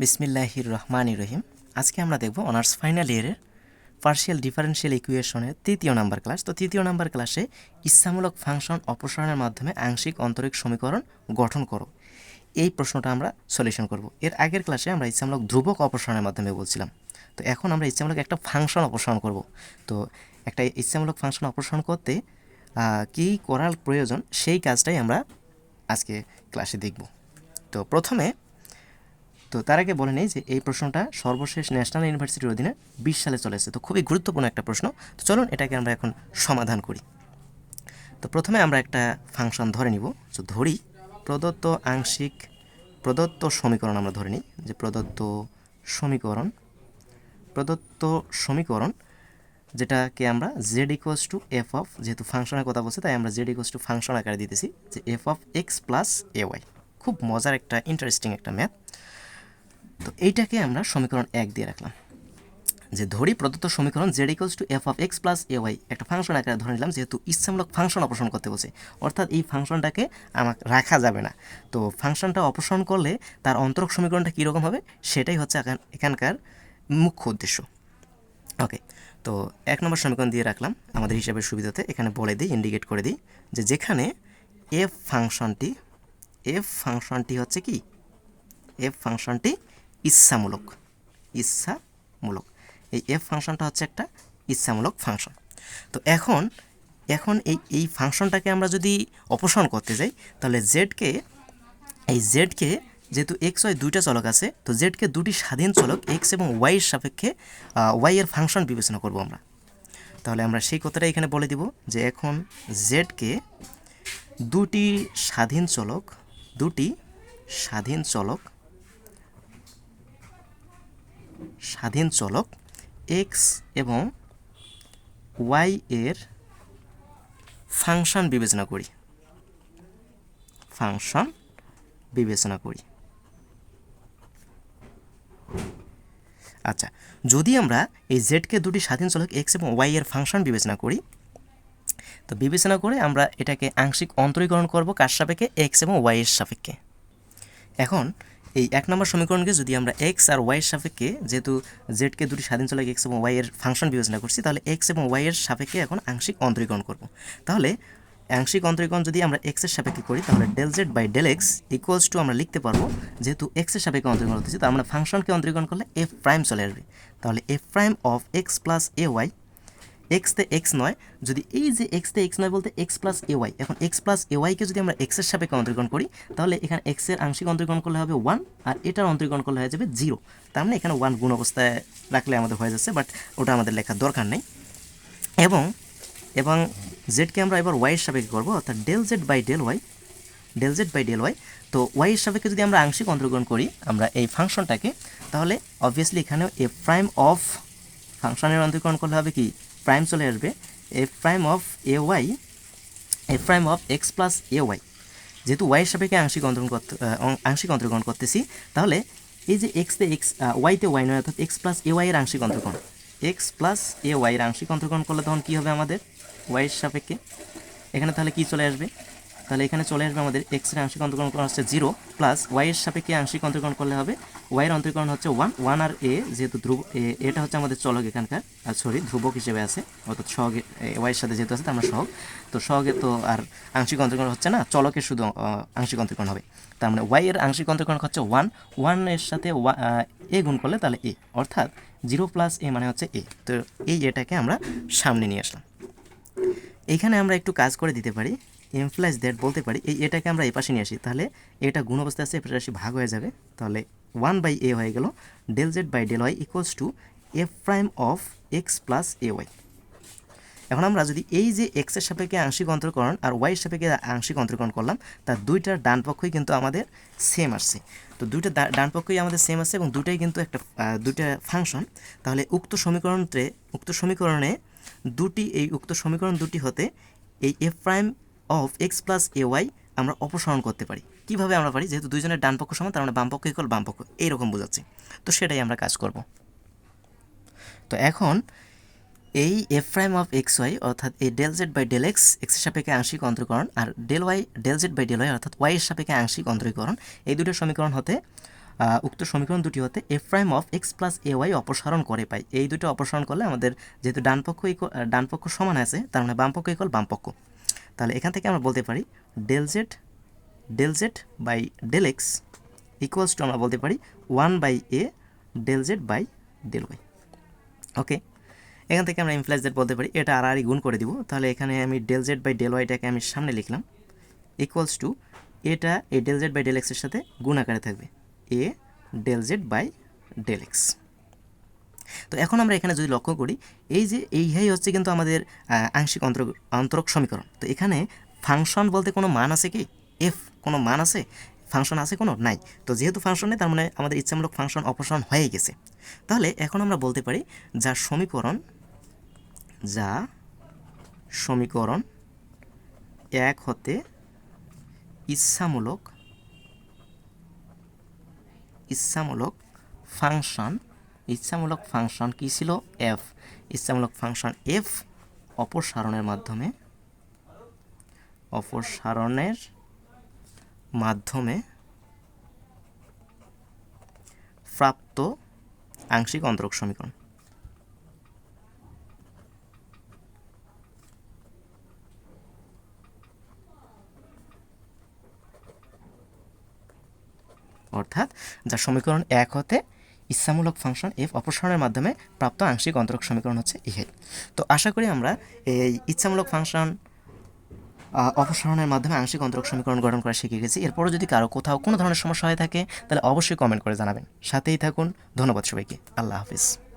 বিসমিল্লাহির রহমানির রহিম। আজকে আমরা দেখব অনার্স ফাইনাল ইয়ারের পার্শিয়াল ডিফারেন্সিয়াল ইকুয়েশনের তৃতীয় নাম্বার ক্লাস তো তৃতীয় নাম্বার ক্লাসে ইচ্ছামূলক ফাংশন অপসারণের মাধ্যমে আংশিক অন্তরিক সমীকরণ গঠন করো। এই প্রশ্নটা আমরা সলিউশন করব। এর আগের ক্লাসে আমরা ইচ্ছামূলক ধ্রুবক অপসারণের মাধ্যমে বলছিলাম। তো এখন আমরা ইচ্ছামূলক একটা ফাংশন অপসারণ করব। তো একটা ইচ্ছামূলক ফাংশন অপসারণ করতে কী করার প্রয়োজন সেই কাজটাই আমরা আজকে ক্লাসে দেখব। তো প্রথমে তো তার আগে বলে নেই যে এই প্রশ্নটা সর্বশেষ ন্যাশনাল ইউনিভার্সিটির অধীনে বিশ সালে চলে এসেছে। তো খুবই গুরুত্বপূর্ণ একটা প্রশ্ন। তো চলুন এটাকে আমরা এখন সমাধান করি। তো প্রথমে আমরা একটা ফাংশন ধরে নিব। তো ধরি প্রদত্ত আংশিক প্রদত্ত সমীকরণ আমরা ধরে নিই যে প্রদত্ত সমীকরণ প্রদত্ত সমীকরণ যেটাকে আমরা Z equals to F of যেহেতু ফাংশনের কথা বলছি, তাই আমরা জেড ইকোয়াস টু ফাংশন আকারে দিতেছি যে F of X plus A Y খুব মজার একটা ইন্টারেস্টিং একটা ম্যাথ তো এইটাকে আমরা সমীকরণ এক দিয়ে রাখলাম। যে ধরি প্রদত্ত সমীকরণ Z equals to F of X plus A Y একটা ফাংশন আকারে ধরে নিলাম, যেহেতু ইচ্ছামূলক ফাংশন অপসারণ করতে বলছে, অর্থাৎ এই ফাংশনটাকে আমাকে রাখা যাবে না। তো ফাংশনটা অপসারণ করলে তার অন্তরক সমীকরণটা কীরকম হবে? সেটাই হচ্ছে এখানকার মুখ্য উদ্দেশ্য। ওকে তো এক নম্বর সমীকরণ দিয়ে রাখলাম, আমাদের হিসাবের সুবিধাতে। এখানে বলে দিই ইন্ডিকেট করে দিই, যে যেখানে এফ ফাংশনটি এফ ফাংশনটি হচ্ছে কি? এফ ফাংশনটি ইচ্ছামূলক। ইচ্ছামূলক। এই এফ ফাংশনটা হচ্ছে একটা ইচ্ছামূলক ফাংশন। তো এখন এখন এই এই ফাংশনটাকে আমরা যদি অপসারণ করতে যাই, তাহলে জেডকে এই জেডকে যেহেতু এক্স ওয়াই দুইটা চলক আছে, তো জেডকে দুটি স্বাধীন চলক এক্স এবং ওয়াইয়ের সাপেক্ষে ওয়াই এর ফাংশন বিবেচনা করব আমরা। তাহলে আমরা সেই কথাটা এখানে বলে দিব যে এখন জেডকে দুটি স্বাধীন চলক, দুটি স্বাধীন চলক স্বাধীন চলক এক্স এবং ওয়াই এর ফাংশন বিবেচনা করি। ফাংশন বিবেচনা করি। আচ্ছা যদি আমরা এই জেডকে দুটি স্বাধীন চলক এক্স এবং ওয়াই এর ফাংশন বিবেচনা করি, তো বিবেচনা করে আমরা এটাকে আংশিক অন্তরীকরণ করব কার সাপেক্ষে? এক্স এবং ওয়াই এর সাপেক্ষে। এখন এই এক নম্বর সমীকরণকে যদি আমরা এক্স আর ওয়াইয়ের সাপেক্ষে, যেহেতু জেডকে দুটি স্বাধীন চলে এক্স এবং ওয়াইয়ের ফাংশন বিবেচনা করছি, তাহলে এক্স এবং ওয়াইয়ের সাপেক্ষে এখন আংশিক অন্তরীকরণ করব। তাহলে আংশিক অন্তরীকরণ যদি আমরা এক্সের সাপেক্ষে করি, তাহলে del Z by del X equals to আমরা লিখতে পারব, যেহেতু এক্সের সাপেক্ষে অন্তরীকরণ করতেছি তার মানে ফাংশনকে অন্তরীকরণ করলে এফ প্রাইম চলে আসবে। তাহলে F prime of X plus A Y এক্সতে X নয়, যদি এই যে এক্সতে এক্স নয় বলতে এক্স প্লাস এ ওয়াই এখন এক্স প্লাস এ ওয়াইকে যদি আমরা এক্সের সাপেক্ষে অন্তরীকরণ করি, তাহলে এখানে এক্সের আংশিক অন্তরীকরণ করলে হবে ওয়ান আর এটার অন্তরীকরণ করলে হয়ে যাবে জিরো তার মানে এখানে ওয়ান গুণ অবস্থায় রাখলে আমাদের হয়ে যাচ্ছে বাট ওটা আমাদের লেখার দরকার নেই। এবং এবং জেডকে আমরা এবার ওয়াইয়ের সাপেক্ষে করব, অর্থাৎ del Z by del Y del Z by del Y তো ওয়াইয়ের সাপেক্ষে যদি আমরা আংশিক অন্তর্গ্রহণ করি, আমরা এই ফাংশনটাকে, তাহলে অবভিয়াসলি এখানেও এ প্রাইম অফ ফাংশনের অন্তর্গ্রহণ করলে হবে কি? প্রাইম চলে আসবে F prime of A Y F prime of X plus A Y যেহেতু ওয়াইয়ের সাপেক্ষে আংশিক অন্তর্গ্রহণ করতে আংশিক অন্তর্গ্রহণ করতেছি, তাহলে এই যে এক্সতে এক্স ওয়াইতে ওয়াই নয়, অর্থাৎ এক্স প্লাস এ ওয়াইয়ের আংশিক অন্তর্গ্রহণ এক্স প্লাস এ ওয়াইয়ের আংশিক অন্তর্গ্রহণ করলে তখন কী হবে আমাদের? ওয়াইয়ের সাপেক্ষে। এখানে তাহলে কি চলে আসবে? তাহলে এখানে চলে আসবে আমাদের এক্সের আংশিক অন্তর্করণ করা হচ্ছে জিরো প্লাস ওয়াইয়ের সাপেক্ষে আংশিক অন্তর্করণ করলে হবে ওয়াইয়ের অন্তর্করণ হচ্ছে ওয়ান ওয়ান আর এ যেহেতু ধ্রুব এটা হচ্ছে আমাদের চলক এখানকার, আর সরি ধ্রুবক হিসেবে আছে, অর্থাৎ সহগে ওয়াইয়ের সাথে যেহেতু আছে আমরা সহগ, তো সহগে তো আর আংশিক অন্তর্করণ হচ্ছে না, চলকের শুধু আংশিক অন্তর্করণ হবে, তার মানে ওয়াইয়ের আংশিক অন্তর্করণ হচ্ছে ওয়ান ওয়ানের সাথে ওয়া- এ গুণ করলে তাহলে এ অর্থাৎ জিরো প্লাস এ মানে হচ্ছে এ তো এই এটাকে আমরা সামনে নিয়ে আসলাম। এখানে আমরা একটু কাজ করে দিতে পারি এমপ্লাইজ দ্যাট বলতে পারি, এই এটাকে আমরা এই পাশে নিয়ে আসি। তাহলে এটা গুণ অবস্থায় আছে এটা রাশি ভাগ হয়ে যাবে। তাহলে ওয়ান বাই এ হয়ে গেল del Z by del Y equals to F prime of X plus A Y এখন আমরা যদি এই যে এক্সের সাপেক্ষে আংশিক অন্তর্করণ আর ওয়াইয়ের সাপেক্ষে আংশিক অন্তর্করণ করলাম, তার দুইটার ডান পক্ষই কিন্তু আমাদের সেম আসছে। তো দুইটা ডান পক্ষই আমাদের সেম আসছে এবং দুটাই কিন্তু একটা দুইটা ফাংশন তাহলে উক্ত সমীকরণতে, উক্ত সমীকরণে দুটি, এই উক্ত সমীকরণ দুটি হতে এই F prime of X plus A Y আমরা অপসারণ করতে পারি। কীভাবে আমরা পারি? যেহেতু দুইজনের ডান পক্ষ সমান, তার মানে বাম পক্ষ ইকুয়াল বাম পক্ষ। এইরকম বোঝাচ্ছি। তো সেটাই আমরা কাজ করব। তো এখন এই F prime of X Y অর্থাৎ এই del Z by del X এক্সের সাপেক্ষে আংশিক অন্তরীকরণ আর del Y del Z by del Y অর্থাৎ ওয়াই এর সাপেক্ষে আংশিক অন্তরীকরণ, এই দুটো সমীকরণ হতে উক্ত সমীকরণ দুটি হতে F prime of X plus A Y অপসারণ করে পাই। এই দুটো অপসারণ করলে আমাদের যেহেতু ডান পক্ষ ইকুয়াল ডান পক্ষ সমান আছে, তার মানে বাম পক্ষ ইকুয়াল বাম পক্ষ। তাহলে এখান থেকে আমরা বলতে পারি del Z del Z by del X equals to আমরা বলতে পারি one by A del Z by del Y okay এখান থেকে আমরা ইমপ্লাইজ জেড বলতে পারি। এটা আর আরই গুণ করে দিব। তাহলে এখানে আমি ডেল জেড বাই ডেল ওয়াইটাকে আমি সামনে লিখলাম। ইকুয়ালস টু এটা A del Z by del এক্সের সাথে গুণ আকারে থাকবে। A del Z by del X তো এখন আমরা এখানে যদি লক্ষ্য করি, এই যে এইটাই হচ্ছে কিন্তু আমাদের আংশিক অন্তর, অন্তরক সমীকরণ। তো এখানে ফাংশন বলতে কোনো মান আছে কি? এফ কোনো মান আছে? ফাংশন আছে কোনো? নাই। তো যেহেতু ফাংশন নেই, তার মানে আমাদের ইচ্ছামূলক ফাংশন অপসারণ হয়ে গেছে। তাহলে এখন আমরা বলতে পারি, যা সমীকরণ যা সমীকরণ এক হতে ইচ্ছামূলক ইচ্ছামূলক ফাংশন ইচ্ছামূলক ফাংশন কী ছিল? এফ ইচ্ছামূলক ফাংশন এফ অপসারণের মাধ্যমে অপসারণের মাধ্যমে প্রাপ্ত আংশিক অন্তরক সমীকরণ। অর্থাৎ, যা সমীকরণ এক হতে ইচ্ছামূলক ফাংশন এফ অপসারণের মাধ্যমে প্রাপ্ত আংশিক অন্তরক সমীকরণ হচ্ছে ইহে তো আশা করি আমরা এই ইচ্ছামূলক ফাংশন অপসারণের মাধ্যমে আংশিক অন্তরক সমীকরণ গঠন করা শিখে গেছি। এরপরও যদি কারও কোথাও কোনো ধরনের সমস্যা হয়ে থাকে, তাহলে অবশ্যই কমেন্ট করে জানাবেন। সাথেই থাকুন। ধন্যবাদ সবাইকে। আল্লাহ হাফিজ।